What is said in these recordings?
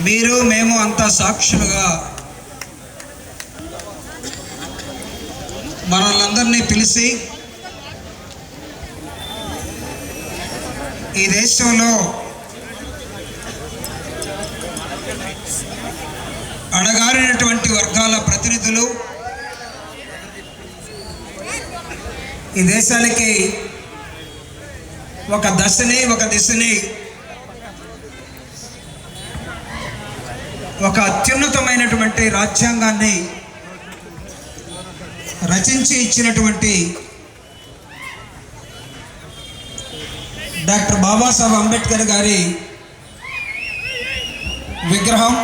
మీరు మేము అంతా సాక్షులుగా మనల్ని పిలిచి ఈ దేశంలో అణగారినటువంటి వర్గాల ప్రతినిధులు ఈ దేశానికి ఒక దశని ఒక దిశని ఒక అత్యున్నతమైనటువంటి రాజ్యాంగాన్ని రచించి ఇచ్చినటువంటి డాక్టర్ బాబాసాహెబ్ అంబేద్కర్ గారి విగ్రహం.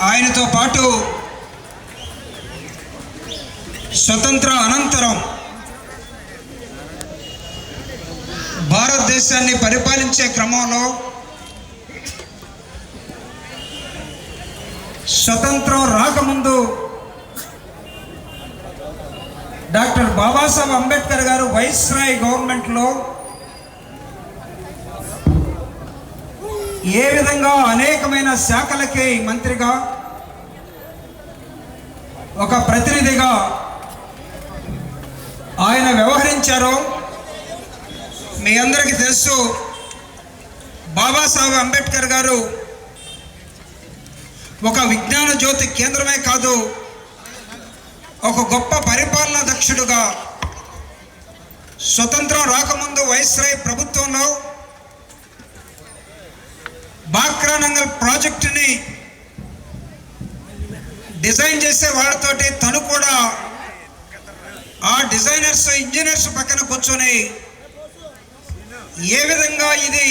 ఆయనతో పాటు స్వతంత్ర అనంతరం భారతదేశాన్ని పరిపాలించే క్రమంలో స్వతంత్రం రాకముందు డాక్టర్ బాబాసాహెబ్ అంబేద్కర్ గారు వైస్రాయ్ గవర్నమెంట్లో ఏ విధంగా అనేకమైన శాఖలకి మంత్రిగా ఒక ప్రతినిధిగా ఆయన వ్యవహరించారో మీ అందరికీ తెలుసు. బాబాసాహెబ్ అంబేద్కర్ గారు ఒక విజ్ఞాన జ్యోతి కేంద్రమే కాదు ఒక గొప్ప పరిపాలనా దక్షుడుగా స్వతంత్రం రాకముందు వైస్రాయ్ ప్రభుత్వంలో బాక్రానంగల్ ప్రాజెక్టుని డిజైన్ చేసే వాళ్ళతోటి తను కూడా ఆ డిజైనర్స్ ఇంజనీర్స్ పక్కన కూర్చొని ఏ విధంగా ఇది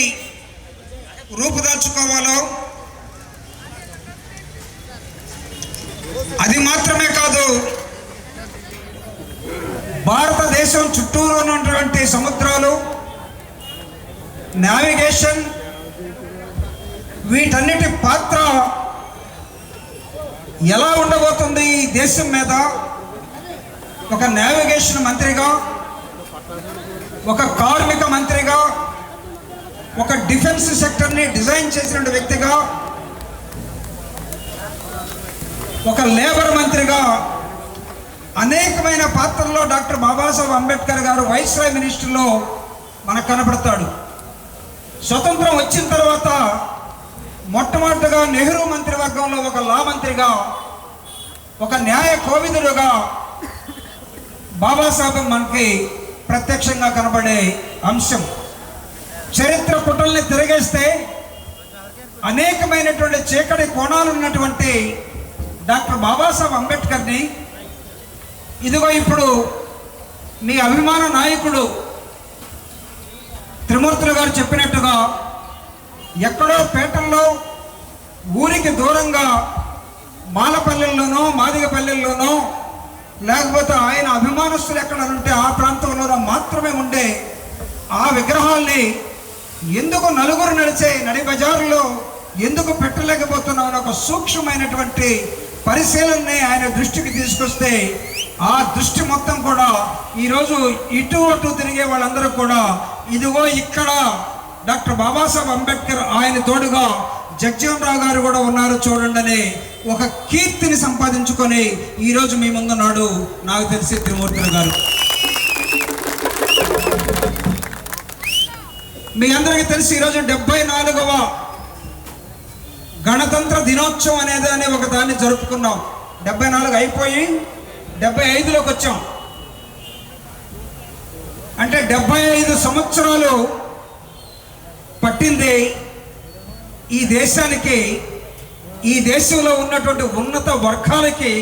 రూపుదాల్చుకోవాలో అది మాత్రమే కాదు భారతదేశం చుట్టూరు ఉన్నటువంటి సముద్రాలు నావిగేషన్ వీటన్నిటి పాత్ర ఎలా ఉండబోతుంది ఈ దేశం మీద? ఒక నావిగేషన్ మంత్రిగా ఒక కార్మిక మంత్రిగా ఒక డిఫెన్స్ సెక్టర్ని డిజైన్ చేసిన వ్యక్తిగా ఒక లేబర్ మంత్రిగా అనేకమైన పాత్రల్లో డాక్టర్ బాబాసాహెబ్ అంబేద్కర్ గారు వైస్రాయ్ మినిస్టర్లో మనకు కనపడతాడు స్వతంత్రం వచ్చిన తర్వాత మొట్టమొదటిగా నెహ్రూ మంత్రివర్గంలో ఒక లా మంత్రిగా ఒక న్యాయ కోవిదుడుగా బాబాసాహెబ్ మనకి ప్రత్యక్షంగా కనబడే అంశం. చరిత్ర పుటల్ని తిరగేస్తే అనేకమైనటువంటి చీకటి కోణాలు ఉన్నటువంటి డాక్టర్ బాబాసాహెబ్ అంబేద్కర్ని ఇదిగో ఇప్పుడు మీ అభిమాన నాయకుడు త్రిమూర్తులు గారు చెప్పినట్టుగా ఎక్కడో పేటల్లో ఊరికి దూరంగా మాలపల్లెల్లోనో మాదిగపల్లెల్లోనో లేకపోతే ఆయన అభిమానస్తులు ఎక్కడ ఉంటే ఆ ప్రాంతంలోనో మాత్రమే ఉండే ఆ విగ్రహాల్ని ఎందుకు నలుగురు నడిచే నడి బజారులో ఎందుకు పెట్టలేకపోతున్నామని ఒక సూక్ష్మమైనటువంటి పరిశీలనని ఆయన దృష్టికి తీసుకొస్తే ఆ దృష్టి మొత్తం కూడా ఈరోజు ఇటు అటు తిరిగే వాళ్ళందరూ కూడా ఇదిగో ఇక్కడ డాక్టర్ బాబాసాహెబ్ అంబేద్కర్ ఆయన తోడుగా జగ్జీవన్ రావు గారు కూడా ఉన్నారు చూడండి అని ఒక కీర్తిని సంపాదించుకొని ఈరోజు మీ ముందున్నాడు నాకు తెలిసి త్రిమూర్తులు గారు. మీ అందరికీ తెలిసి ఈరోజు డెబ్బై నాలుగవ గణతంత్ర దినోత్సవం అనేది అనే ఒక దాన్ని జరుపుకున్నాం. డెబ్బై నాలుగు అయిపోయి డెబ్బై ఐదులోకి వచ్చాం. అంటే డెబ్బై ఐదు సంవత్సరాలు పట్టింది ఈ దేశానికి ఈ దేశంలో ఉన్నటువంటి ఉన్నత వర్గాలకి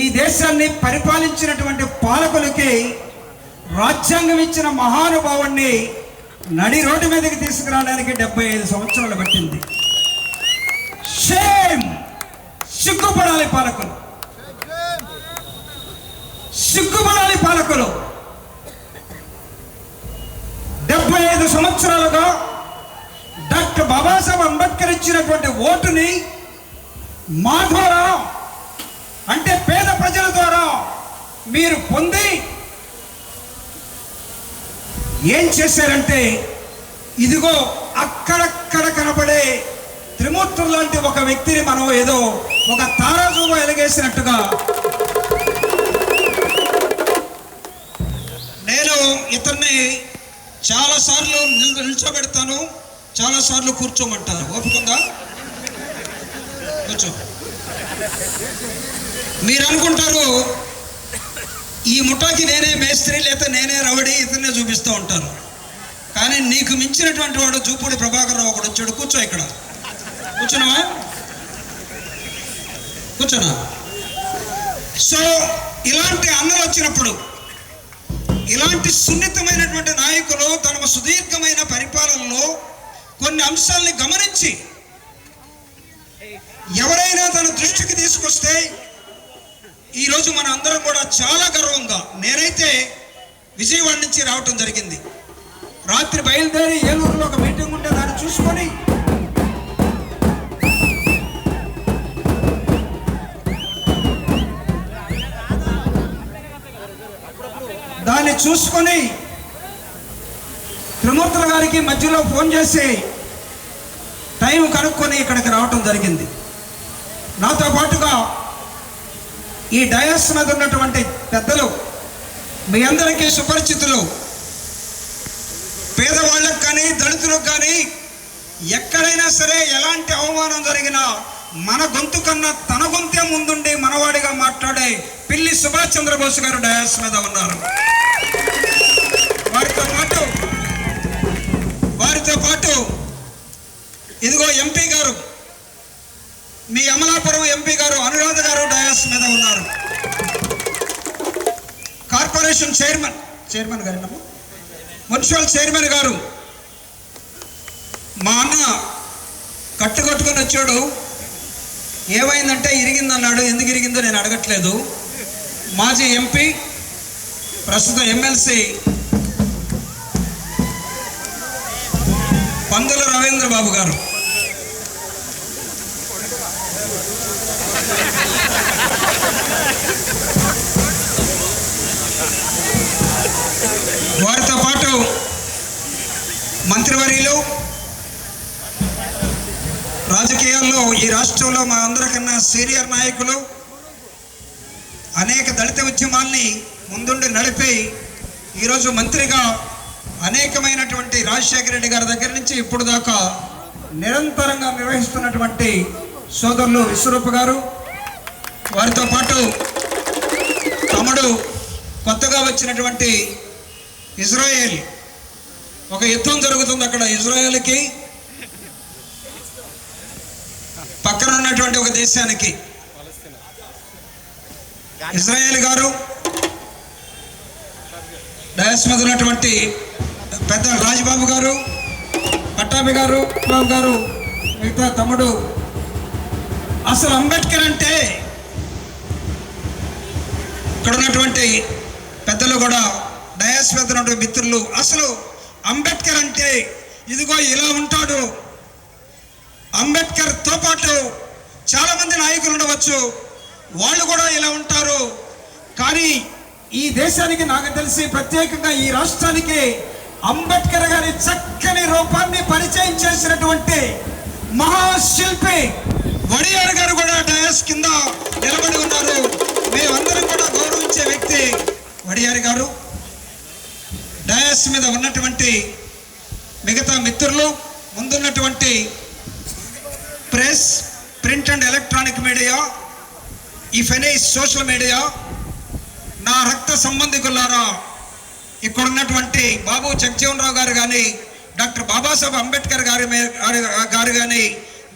ఈ దేశాన్ని పరిపాలించినటువంటి పాలకులకి రాజ్యాంగం ఇచ్చిన మహానుభావుణ్ణి నడి రోడ్డు మీదకి తీసుకురావడానికి డెబ్బై ఐదు సంవత్సరాలు పట్టింది. షేమ్ సిగ్గుపడాలి పాలకులు. సిగ్గుపడాలి పాలకులు. డెబ్బై ఐదు సంవత్సరాలుగా డాక్టర్ బాబాసాహెబ్ అంబేద్కర్ ఇచ్చినటువంటి ఓటుని మా ద్వారా అంటే పేద ప్రజల ద్వారా మీరు పొంది ఏం చేశారంటే ఇదిగో అక్కడక్కడ కనబడే త్రిమూర్తులు లాంటి ఒక వ్యక్తిని మనం ఏదో ఒక తారాజుగా ఎలగేసినట్టుగా. నేను ఇతన్ని చాలాసార్లు సార్లు నిల్చోబెడతాను చాలాసార్లు కూర్చోమంటాను. ఓపికంగా? కూర్చో. మీరు అనుకుంటారు ఈ ముఠాకి నేనే మేస్త్రి లేకపోతే నేనే రవడి ఇతన్నే చూపిస్తూ ఉంటారు కానీ నీకు మించినటువంటి వాడు చూపుడి ప్రభాకర్ కొన్ని అంశాలని గమనించి ఎవరైనా తన దృష్టికి తీసుకొస్తే ఈరోజు మన అందరం కూడా చాలా గర్వంగా నేనైతే విజయవాడ నుంచి రావటం జరిగింది. రాత్రి బయలుదేరి ఏలూరులో ఒక మీటింగ్ ఉంటే దాన్ని చూసుకొని దాన్ని చూసుకొని త్రిమూర్తుల గారికి మధ్యలో ఫోన్ చేసి టైం కనుక్కొని ఇక్కడికి రావటం జరిగింది. నాతో పాటుగా ఈ డయాస్ మీద ఉన్నటువంటి పెద్దలు మీ అందరికీ సుపరిచితులు పేదవాళ్ళకు కానీ దళితులకు కానీ ఎక్కడైనా సరే ఎలాంటి అవమానం జరిగినా మన గొంతు కన్నా తన గొంతే ముందుండి మనవాడిగా మాట్లాడే పిల్లి సుభాష్ చంద్రబోస్ గారు డయాస్ మీద ఉన్నారు. వారితో పాటు వారితో పాటు ఇదిగో ఎంపీ గారు మీ అమలాపురం ఎంపీ గారు అనురాధ గారు డయాస్ మీద ఉన్నారు. కార్పొరేషన్ చైర్మన్ చైర్మన్ గారు మున్సిపల్ చైర్మన్ గారు మా అన్న కట్టుకట్టుకొని వచ్చాడు. ఏమైందంటే ఇరిగిందన్నాడు. ఎందుకు ఇరిగిందో నేను అడగట్లేదు. మాజీ ఎంపీ ప్రస్తుత ఎమ్మెల్సీ పందుల రవీంద్ర బాబు గారు. వారితో పాటు మంత్రివర్యులు రాజకీయాల్లో ఈ రాష్ట్రంలో మా అందరికన్నా సీనియర్ నాయకులు అనేక దళిత ఉద్యమాల్ని ముందుండి నడిపి ఈరోజు మంత్రిగా అనేకమైనటువంటి రాజశేఖర రెడ్డి గారి దగ్గర నుంచి ఇప్పుడు దాకా నిరంతరంగా నిర్వహిస్తున్నటువంటి సోదరులు విశ్వరూప్ గారు వారితో పాటు తమడు కొత్తగా వచ్చినటువంటి ఇజ్రాయేల్ ఒక యుద్ధం జరుగుతుంది అక్కడ ఇజ్రాయేల్కి. పక్కన ఉన్నటువంటి ఒక దేశానికి. ఇజ్రాయేల్ గారు డయాస్ మీద ఉన్నటువంటి పెద్ద రాజబాబు గారు పట్టాభి గారు బాబు గారు మిగతా తమ్ముడు. అసలు అంబేద్కర్ అంటే ఇక్కడ ఉన్నటువంటి పెద్దలు కూడా డయాస్ పెద్దలు మిత్రులు. అసలు అంబేద్కర్ అంటే ఇదిగో ఇలా ఉంటాడు. అంబేద్కర్తో పాటు చాలామంది నాయకులు ఉండవచ్చు. వాళ్ళు కూడా ఇలా ఉంటారు. కానీ ఈ దేశానికి నాకు తెలిసి ప్రత్యేకంగా ఈ రాష్ట్రానికి అంబేద్కర్ గారి చక్కని రూపాన్ని పరిచయం చేసినటువంటి మహాశిల్పి వడియార్ గారు కూడా డయాస్ కింద నిలబడి ఉన్నారు. మేమందరం కూడా గౌరవించే వ్యక్తి వడియారి గారు. డయాస్ మీద ఉన్నటువంటి మిగతా మిత్రులు ముందున్నటువంటి press print and electronic media ఈ ఫెనైస్ సోషల్ మీడియా నా రక్త సంబంధికులారా ఇక్కడ ఉన్నటువంటి బాబు జగజీవన్ రావు గారు కానీ డాక్టర్ బాబాసాహెబ్ అంబేద్కర్ గారి- గారు కానీ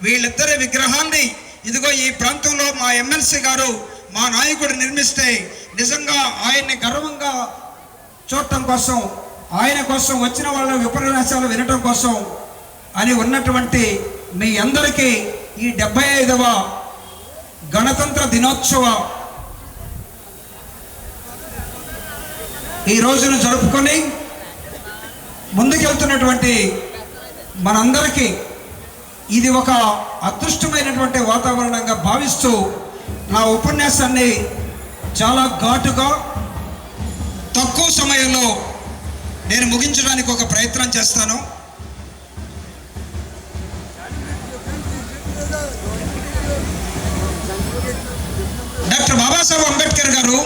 వీళ్ళిద్దరి విగ్రహాన్ని ఇదిగో ఈ ప్రాంతంలో మా ఎమ్మెల్సీ గారు మా నాయకుడు నిర్మిస్తే నిజంగా ఆయన్ని గర్వంగా చూడటం కోసం ఆయన కోసం వచ్చిన వాళ్ళ విపర్యాసాలు వినటం కోసం అని ఉన్నటువంటి మీ అందరికీ ఈ డెబ్బై ఐదవ గణతంత్ర దినోత్సవ ఈ రోజును జరుపుకొని ముందుకెళ్తున్నటువంటి మనందరికీ ఇది ఒక అదృష్టమైనటువంటి వాతావరణంగా భావిస్తూ నా ఉపన్యాసాన్ని చాలా ఘాటుగా తక్కువ సమయంలో నేను ముగించడానికి ఒక ప్రయత్నం చేస్తాను. డాక్టర్ బాబాసాహెబ్ అంబేద్కర్ గారు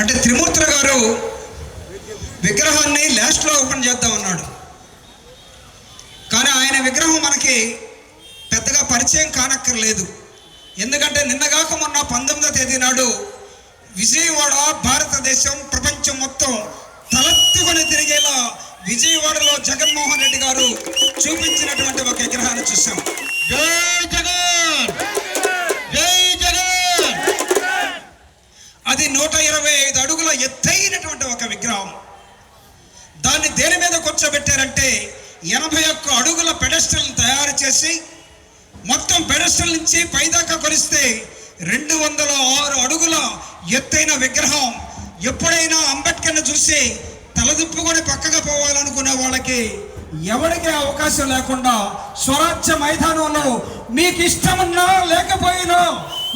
అంటే త్రిమూర్తుల గారు విగ్రహాన్ని లాస్ట్లో ఓపెన్ చేద్దామన్నాడు కానీ ఆయన విగ్రహం మనకి పరిచయం కానక్కర్లేదు. ఎందుకంటే నిన్నగాక మొన్న పంతొమ్మిదో తేదీ నాడు విజయవాడ భారతదేశం ప్రపంచం మొత్తం తలెత్తుకొని తిరిగేలా విజయవాడలో జగన్మోహన్ రెడ్డి గారు చూపించినటువంటి ఒక విగ్రహాన్ని చూసాం అది నూట ఇరవై ఐదు అడుగుల ఎత్తైనటువంటి ఒక విగ్రహం. దాన్ని దేని మీద కూర్చోబెట్టారంటే ఎనభై ఒక్క అడుగుల పెడస్టల్ తయారు చేసి మొత్తం పెడస్టల్ నుంచి పైదాకా కొలిస్తే రెండు వందల ఆరు అడుగుల ఎత్తైన విగ్రహం ఎప్పుడైనా అంబేద్కర్ని చూసి తలదిప్పుకొని పక్కగా పోవాలనుకునే వాళ్ళకి ఎవరికి అవకాశం లేకుండా స్వరాజ్య మైదానంలో మీకు ఇష్టమున్నా లేకపోయినా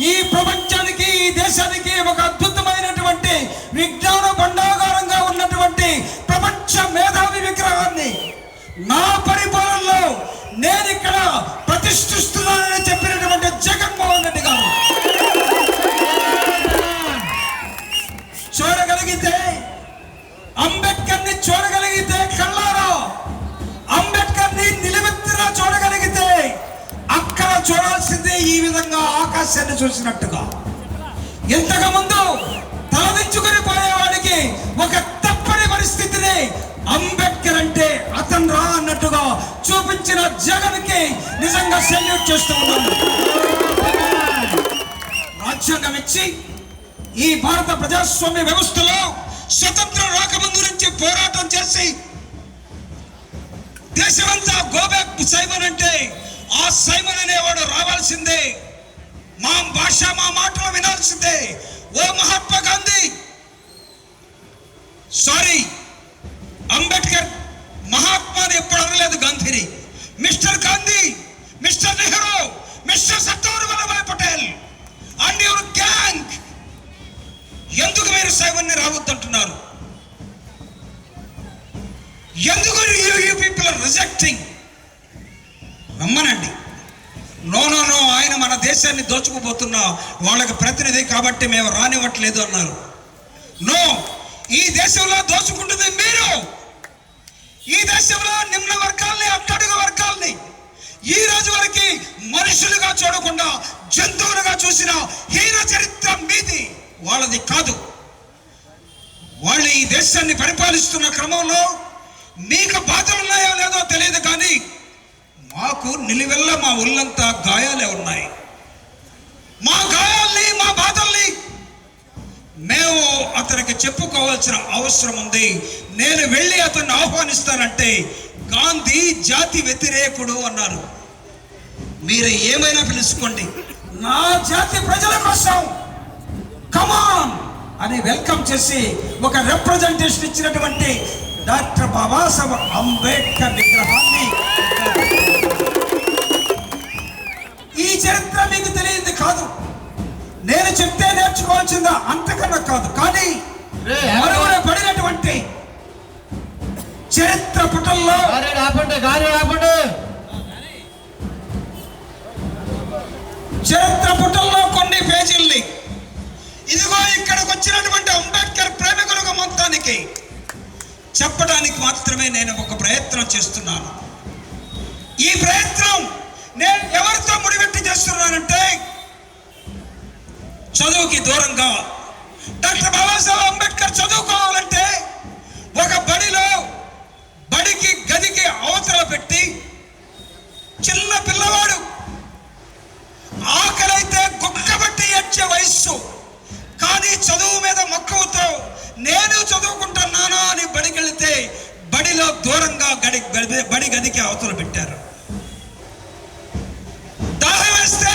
ఈ ప్రపంచానికి ఈ దేశానికి ఒక అద్భుతమైనటువంటి విజ్ఞాన భండాగారంగా ఉన్నటువంటి ప్రపంచ మేధావి విగ్రహాన్ని నా పరిపాలనలో నేను ఇక్కడ ప్రతిష్ఠిస్తున్నానని చెప్పినటువంటి జగన్మోహన్ రెడ్డి గారు. చూడగలిగితే అంబేద్కర్ని చూడగలిగితే కళ్ళారా? అంబేద్కర్ని నిలబెత్తిన చూడగలిగితే అక్కడ చూడాల్సిందే ఈ విధంగా ఆకాశాన్ని చూసినట్టుగా. ఇంతకు ముందు తలదించుకుని పోయేవాడికి ఒక తప్పని పరిస్థితిని అంబేద్కర్ అంటే అతను రా అన్నట్టుగా చూపించిన జగన్కి నిజంగా సెల్యూట్ చేస్తూ ఉన్నాను. రాజ్యాంగం ఇచ్చి ఈ భారత ప్రజాస్వామ్య వ్యవస్థలో స్వతంత్రం రాకముందు నుంచి పోరాటం చేసి దేశమంతా గోబ్యాక్ సైమన్ అంటే ఆ సైమన్ అనేవాడు రావాల్సిందే. మా భాష మా మాటలు వినాల్సిందే. ఓ మహాత్మా గాంధీ! సారీ అంబేద్కర్ మహాత్మాని ఎప్పుడు అనలేదు గాంధీని. Mister Gandhi mister Nehru mister Sardar Vallabhbhai Patel and your gang. ఎందుకు మీరు సైవన్ని రావద్దంటున్నారు? ఎందుకు యూ పీపుల్ ఆర్ రిజెక్టింగ్? రమ్మనండి. నో నో నో ఆయన మన దేశాన్ని దోచుకుపోతున్నా వాళ్ళకి ప్రతినిధి కాబట్టి మేము రానివ్వట్లేదు అన్నారు. నో ఈ దేశంలో దోచుకుంటుంది మీరు. ఈ దేశంలో నిమ్న వర్గాల్ని అట్టడుగు వర్గాల్ని ఈ రోజు వరకు మనుషులుగా చూడకుండా జంతువులుగా చూసిన హీన చరిత్ర మీది వాళ్ళది కాదు. వాళ్ళు ఈ దేశాన్ని పరిపాలిస్తున్న క్రమంలో మీకు బాధలు ఉన్నాయో లేదో తెలియదు కానీ మాకు నిలువెల్ల మా ఒళ్ళంతా గాయాలే ఉన్నాయి. మా గాయాల్ని మా బాధ మేము అతనికి చెప్పుకోవాల్సిన అవసరం ఉంది. నేను వెళ్ళి అతన్ని ఆహ్వానిస్తానంటే గాంధీ జాతి వ్యతిరేకుడు అన్నారు. మీరు ఏమైనా పిలుచుకోండి. నా జాతి ప్రజల కోసం కమాన్ అని వెల్కమ్ చేసి ఒక రిప్రజెంటేషన్ ఇచ్చినటువంటి డాక్టర్ బాబాసాహెబ్ అంబేద్కర్ విగ్రహాన్ని ఈ చరిత్ర మీకు తెలియదు కాదు. నేను చెప్తే నేర్చుకోవాల్సిందా? అంతకన్నా కాదు. కానీ పడినటువంటి చరిత్ర పుటల్లో చరిత్ర పుటల్లో కొన్ని పేజీల్ని. ఇదిగో ఇక్కడికి వచ్చినటువంటి అంబేద్కర్ ప్రేమికులకు మొత్తానికి చెప్పడానికి మాత్రమే నేను ఒక ప్రయత్నం చేస్తున్నాను. ఈ ప్రయత్నం నేను ఎవరితో ముడిపెట్టి చేస్తున్నానంటే చదువుకి దూరంగా డాక్టర్ బాబాసాహెబ్ అంబేద్కర్ చదువుకోవాలంటే ఒక బడిలో బడికి గదికి అవతల పెట్టి చిన్న పిల్లవాడు ఆకలైతే కుక్కబట్టి ఏడ్చే వయస్సు. కానీ చదువు మీద మక్కువతో నేను చదువుకుంటున్నాను అని బడికి వెళితే బడిలో దూరంగా గడి- బడి గదికి అవతల పెట్టారు దాహం వేస్తే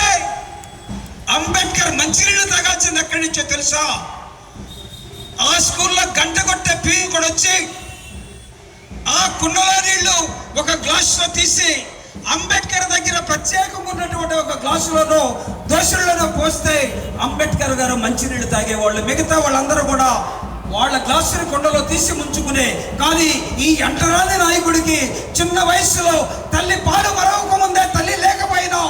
అంబేద్కర్ మంచినీళ్ళు తాగాల్సింది ఎక్కడి నుంచో తెలుసా? ఆ స్కూల్లో గంట కొట్టే పీ కూడా వచ్చి ఆ కుండలో నీళ్ళు ఒక గ్లాసులో తీసి అంబేద్కర్ దగ్గర ప్రత్యేకంగా ఉన్నటువంటి ఒక గ్లాసులోనో దోశల్లోనో పోస్తే అంబేద్కర్ గారు మంచినీళ్ళు తాగేవాళ్ళు. మిగతా వాళ్ళందరూ కూడా వాళ్ళ గ్లాసుని కొండలో తీసి ముంచుకునే కానీ ఈ అంటరాని నాయకుడికి చిన్న వయసులో తల్లి పాలు మరవక ముందే తల్లి లేకపోయినా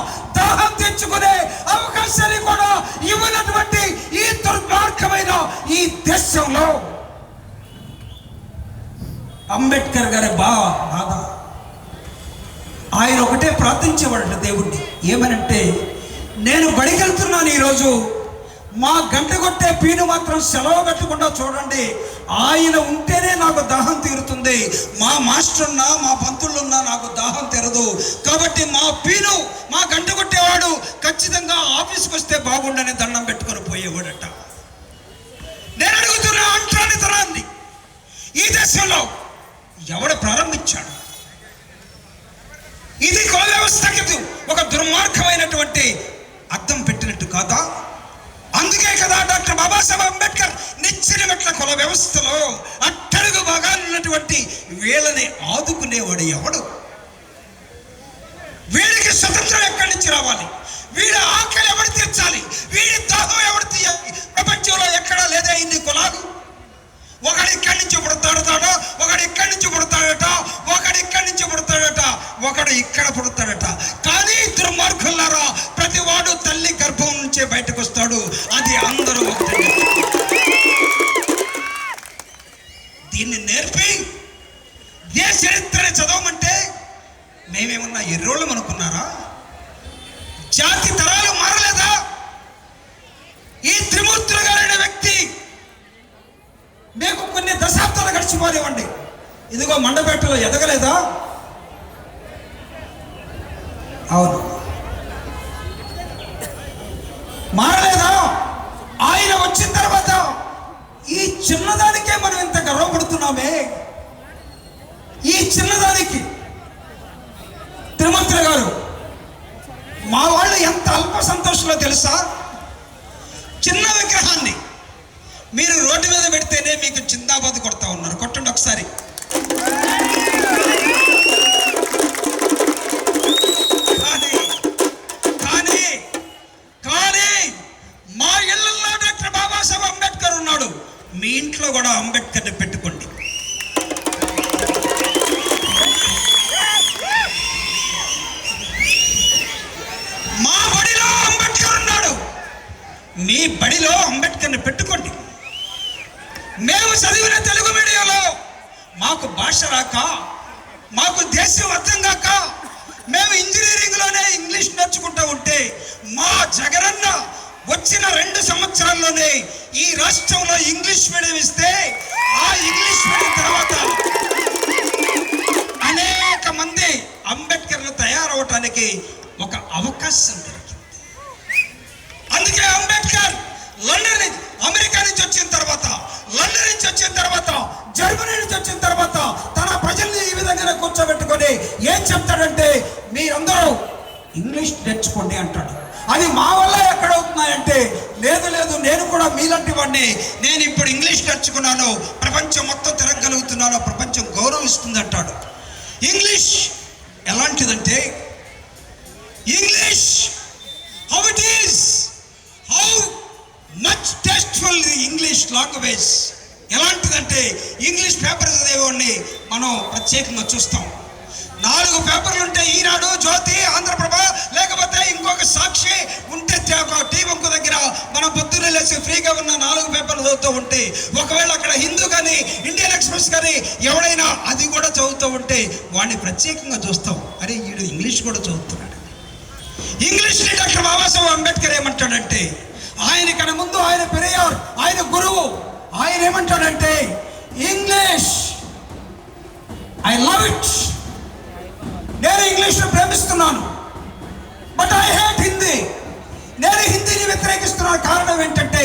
వివాహం తెచ్చుకునే అవకాశాన్ని కూడా ఇవ్వనటువంటి ఈ దుర్మార్గమైన ఈ దేశంలో అంబేద్కర్ గారి బా బాధ ఆయన ఒకటే ప్రార్థించేవాడు దేవుణ్ణి. ఏమనంటే నేను బడికెళ్తున్నాను ఈరోజు మా గంట కొట్టే పీను మాత్రం సెలవు పెట్టకుండా చూడండి. ఆయన ఉంటేనే నాకు దాహం తీరుతుంది. మా మాస్టర్ ఉన్నా మా పంతులున్నా నాకు దాహం తీరదు. కాబట్టి మా పీను మా గంట కొట్టేవాడు ఖచ్చితంగా ఆఫీస్కి వస్తే బాగుండని దండం పెట్టుకొని పోయేవాడట. నేను అడుగుతున్నా అంటాను తరాన్ని ఈ దేశంలో ఎవడు ప్రారంభించాడు? ఇది కుల వ్యవస్థకి ఒక దుర్మార్గమైనటువంటి అర్థం పెట్టినట్టు కాదా? అందుకే కదా డాక్టర్ బాబాసాహెబ్ అంబేద్కర్? నిచ్చిన మెట్ల కుల వ్యవస్థలో అట్టడుగు భాగాలున్నటువంటి వీళ్ళని ఆదుకునేవాడు ఎవడు? వీడికి స్వతంత్రం ఎక్కడి నుంచి రావాలి? వీడి ఆకలి ఎవడు తీర్చాలి? వీడి దాహం ఎవడు తీయాలి? ప్రపంచంలో ఎక్కడా లేదా ఇన్ని కులాలు? ఒకడు ఇక్కడి నుంచి పుడతాడతాడో ఒకడు ఇక్కడి నుంచి పుడతాడట ఒకడు ఇక్కడి నుంచి పుడతాడట ఒకడు ఇక్కడ పుడతాడట. కానీ దుర్మార్గులారా ప్రతి వాడు తల్లి గర్భం నుంచే బయటకు వస్తాడు. అది అందరూ ఒకటే దీన్ని నేర్పి. ఏ చరిత్రని చదవమంటే మేమేమన్నా ఎర్రోళ్ళం అనుకున్నారా? జాతి తరాలు మారలేదా? ఈ త్రిమూర్తులు గారైన వ్యక్తి మీకు కొన్ని దశాబ్దాలు గడిచిపోనివ్వండి ఇదిగో మండపేటలో ఎదగలేదా? అవును. అవకాశం దొరికింది. అందుకే అంబేద్కర్ లండన్ నుంచి అమెరికా నుంచి వచ్చిన తర్వాత లండన్ నుంచి వచ్చిన తర్వాత జర్మనీ నుంచి వచ్చిన తర్వాత తన ప్రజల్ని ఈ విధంగా కూర్చోబెట్టుకొని ఏం చెప్తాడంటే మీరందరూ ఇంగ్లీష్ నేర్చుకోండి అంటాడు. అది మా వల్ల ఎక్కడవుతున్నాయంటే లేదు లేదు నేను కూడా మీలాంటి వాడిని నేను ఇప్పుడు ఇంగ్లీష్ నేర్చుకున్నాను ప్రపంచం మొత్తం తిరగలుగుతున్నాను ప్రపంచం గౌరవిస్తుంది అంటాడు ఇంగ్లీష్ ఎలాంటిదంటే English how it is how much tasteful the English language ఎలాంటిదంటే ఇంగ్లీష్ పేపర్ చదివేవాడిని మనం ప్రత్యేకంగా చూస్తాం. నాలుగు పేపర్లు ఉంటే ఈనాడు జ్యోతి ఆంధ్రప్రభ లేకపోతే ఇంకొక సాక్షి ఉంటే తే- ఒక ఇంకో దగ్గర మనం పొద్దున్న లేచి ఫ్రీగా ఉన్న నాలుగు పేపర్లు చదువుతూ ఉంటే ఒకవేళ అక్కడ హిందూ కానీ ఇండియన్ ఎక్స్ప్రెస్ కానీ ఎవడైనా అది కూడా చదువుతూ ఉంటే వాడిని ప్రత్యేకంగా చూస్తాం. అరే వీడు ఇంగ్లీష్ కూడా చదువుతున్నాడు. ఇంగ్లీష్ని డాక్టర్ బాబాసాహెబ్ అంబేద్కర్ ఏమంటాడంటే ఆయన కన్నా ముందు ఆయన పెరియార్ ఆయన గురువు. ఆయన ఏమంటాడంటే ఇంగ్లీష్ ఐ లవ్ ఇట్ నేను ఇంగ్లీష్ను ప్రేమిస్తున్నాను బట్ ఐ హేట్ హిందీ నేను హిందీని వ్యతిరేకిస్తున్న కారణం ఏంటంటే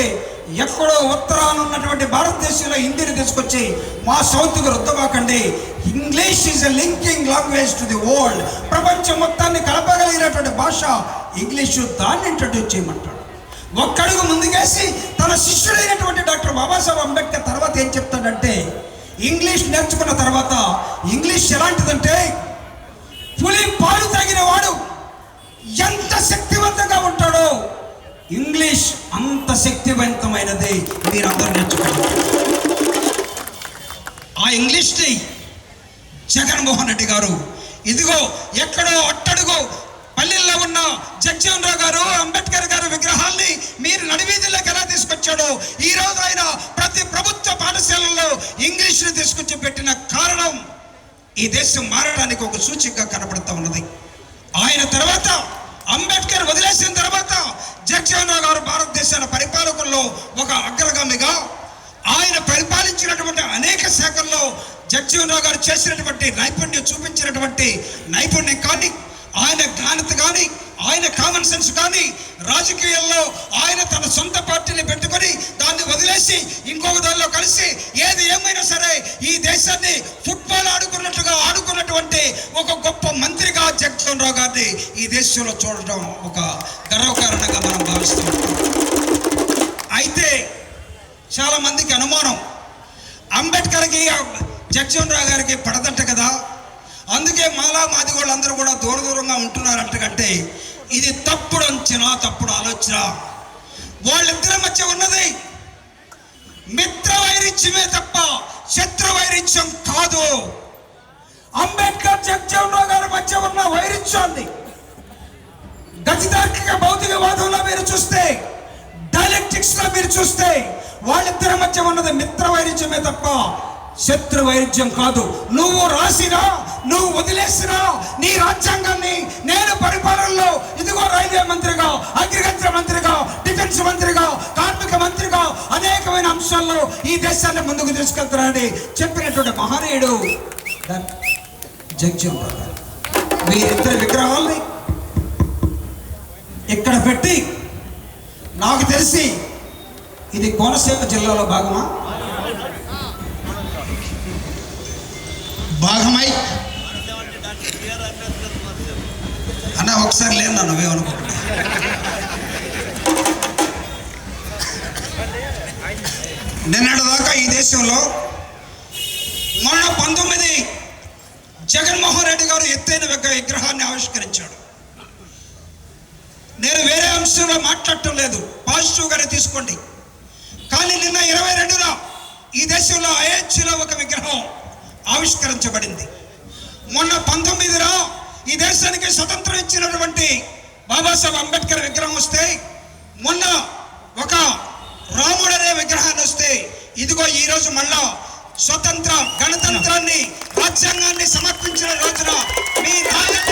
ఎక్కడో ఉత్తరాన ఉన్నటువంటి భారతదేశంలో హిందీని తీసుకొచ్చి మా సౌత్కి రుద్దబాకండి. English is a linking language to the world ప్రపంచం మొత్తాన్ని కలపగలిగినటువంటి భాష ఇంగ్లీషు దాన్ని ఇంట్రడ్యూస్ చేయమంటాడు. ఒక్కడుగు ముందుకేసి తన శిష్యుడైనటువంటి డాక్టర్ బాబాసాహెబ్ అంబేద్కర్ తర్వాత ఏం చెప్తాడంటే ఇంగ్లీష్ నేర్చుకున్న తర్వాత ఇంగ్లీష్ ఎలాంటిదంటే పులి పాలు తాగిన వాడు ఎంత శక్తి ఇంగ్లీష్ అంత శక్తివంతమైనది మీరందరూ నేర్చుకోవాలి ఆ ఇంగ్లీష్ని జగన్మోహన్ రెడ్డి గారు ఇదిగో ఎక్కడో అట్టడుగో పల్లెల్లో ఉన్న జగ్జీవన్ రావు గారు అంబేద్కర్ గారు విగ్రహాల్ని మీరు నడివీధుల్లోకి ఎలా తీసుకొచ్చాడో ఈ రోజు ఆయన ప్రతి ప్రభుత్వ పాఠశాలల్లో ఇంగ్లీష్ని తీసుకొచ్చి పెట్టిన కారణం ఈ దేశం మారడానికి ఒక సూచికగా కనబడుతూ ఉన్నది. ఆయన తర్వాత అంబేద్కర్ వదిలేసిన తర్వాత జగన్ రావు గారు భారతదేశాల పరిపాలకుల్లో ఒక అగ్రగామిగా ఆయన పరిపాలించినటువంటి అనేక శాఖల్లో జగ్జీవన్ రావు గారు చేసినటువంటి నైపుణ్యం చూపించినటువంటి నైపుణ్యం కానీ ఆయన జ్ఞానత కానీ ఆయన కామన్ సెన్స్ కానీ రాజకీయాల్లో ఆయన తన సొంత పార్టీని పెట్టుకొని దాన్ని వదిలేసి ఇంకొక దానిలో కలిసి ఏది ఏమైనా సరే ఈ దేశాన్ని ఫుట్బాల్ ఆడుకున్నట్టుగా ఆడుకున్నటువంటి ఒక గొప్ప మంత్రిగా జగన్ రావు గారిని ఈ దేశంలో చూడటం ఒక గర్వకారణంగా మనం భావిస్తాం అయితే చాలా మందికి అనుమానం. అంబేద్కర్కి జగన్మోహన్ రావు గారికి పడదట్ట కదా. అందుకే మాలా మాది వాళ్ళందరూ కూడా దూర దూరంగా ఉంటున్నారంట కంటే ఇది తప్పుడు అంచనా తప్పుడు ఆలోచన. వాళ్ళిద్దరి మధ్య ఉన్నది మిత్ర వైరిత్యమే తప్ప శత్రు వైరిత్యం కాదు. అంబేద్కర్ జగన్మోహన్ గారి మధ్య ఉన్న వైరుధ్యాన్ని గతితార్కిక భౌతికవాదంలో మీరు చూస్తే డైలెక్టిక్స్లో మీరు చూస్తే వాళ్ళిద్దరి మధ్య ఉన్నది మిత్ర వైరుధ్యమే తప్ప శత్రు వైరుధ్యం కాదు. నువ్వు రాసినా నువ్వు వదిలేసినా నీ రాజ్యాంగాన్ని నేను పరిపాలనలో ఇదిగో రైల్వే మంత్రిగా అగ్రికల్చర్ మంత్రిగా డిఫెన్స్ మంత్రిగా కార్మిక మంత్రిగా అనేకమైన అంశాల్లో ఈ దేశాన్ని ముందుకు తీసుకెళ్తానని చెప్పినటువంటి మహనీయుడు జగ్జీవన్ రావు గారు విగ్రహాల్ని ఇక్కడ పెట్టి నాకు తెలిసి ఇది కోనసీమ జిల్లాలో భాగమా? భాగమై. అన్న ఒకసారి లేదు నన్ను నువ్వేమనుకోకుండా నిన్నటి దాకా ఈ దేశంలో మొన్న పంతొమ్మిది జగన్మోహన్ రెడ్డి గారు ఎత్తైన విగ్రహాన్ని ఆవిష్కరించాడు. నేను వేరే అంశంలో మాట్లాడటం లేదు. పాజిటివ్గానే తీసుకోండి. కానీ నిన్న ఇరవై రెండున ఈ దేశంలో అయోధ్యలో ఒక విగ్రహం ఆవిష్కరించబడింది. మొన్న పంతొమ్మిదిలో ఈ దేశానికి స్వతంత్రం ఇచ్చినటువంటి బాబాసాహెబ్ అంబేద్కర్ విగ్రహం వస్తే మొన్న ఒక రాముడు అనే విగ్రహాన్ని వస్తే ఇదిగో ఈ రోజు మళ్ళా స్వతంత్ర గణతంత్రాన్ని రాజ్యాంగాన్ని సమర్పించిన రోజున మీ నాయకులు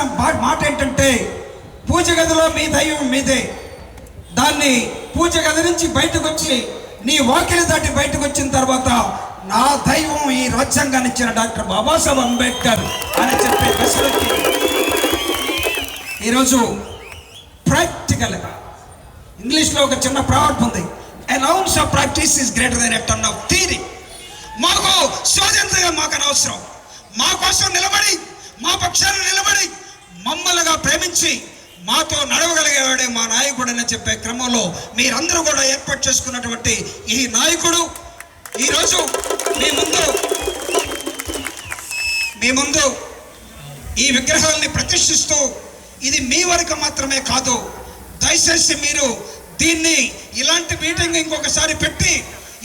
నాయకుడు బా- మాట ఏంటంటే పూజ గదిలో మీ దైవం మీదే. దాన్ని పూజ గది నుంచి బయటకు వచ్చి నీ వాకిలి దాటి బయటకు వచ్చిన తర్వాత నా దైవం ఈ రాజ్యాంగాన్ని ఇచ్చిన డాక్టర్ బాబాసాహెబ్ అంబేద్కర్ అని చెప్పే దశలకి ఈరోజు ప్రాక్టికల్గా ఇంగ్లీష్లో ఒక చిన్న ప్రావర్బ్ ఉంది. An ounce of practice is greater than a ton of theory మాకు స్వాతంత్రంగా మాకు అనవసరం. మా కోసం నిలబడి మా పక్షాన్ని నిలబడి మమ్మల్నిగా ప్రేమించి మాతో నడవగలిగేవాడే మా నాయకుడు అని చెప్పే క్రమంలో మీరందరూ కూడా ఏర్పాటు చేసుకున్నటువంటి ఈ నాయకుడు ఈరోజు మీ ముందు మీ ముందు ఈ విగ్రహాల్ని ప్రతిష్ఠిస్తూ ఇది మీ వరకు మాత్రమే కాదు దయచేసి మీరు దీన్ని ఇలాంటి మీటింగ్ ఇంకొకసారి పెట్టి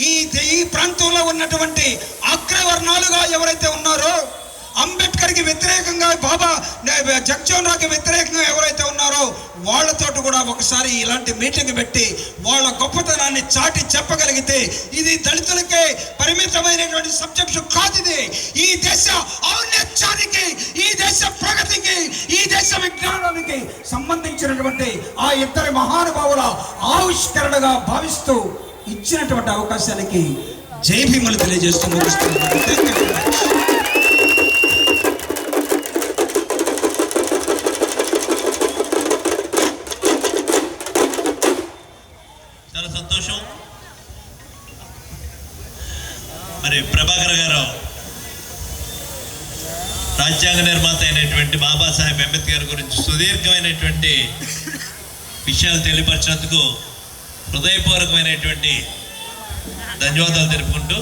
ఈ ఈ ప్రాంతంలో ఉన్నటువంటి అగ్రవర్ణాలుగా ఎవరైతే ఉన్నారో అంబేద్కర్కి వ్యతిరేకంగా బాబా జగ్జీవన్ రావుకి వ్యతిరేకంగా ఎవరైతే ఉన్నారో వాళ్ళతోటి కూడా ఒకసారి ఇలాంటి మీటింగ్ పెట్టి వాళ్ళ గొప్పతనాన్ని చాటి చెప్పగలిగితే ఇది దళితులకే పరిమితమైనటువంటి సబ్జెక్టు కాదు ఇది. ఈ దేశ ఔన్నత్యానికి ఈ దేశ ప్రగతికి ఈ దేశ విజ్ఞానానికి సంబంధించినటువంటి ఆ ఇద్దరి మహానుభావుల ఆవిష్కరణగా భావిస్తూ ఇచ్చినటువంటి అవకాశానికి జై భీములు తెలియజేస్తూ ముగిస్తున్నాను గారు. రాజ్యాంగ నిర్మాత అయినటువంటి బాబాసాహెబ్ అంబేద్కర్ గురించి సుదీర్ఘమైనటువంటి విషయాలు తెలియపరిచినందుకు హృదయపూర్వకమైనటువంటి ధన్యవాదాలు తెలుపుకుంటూ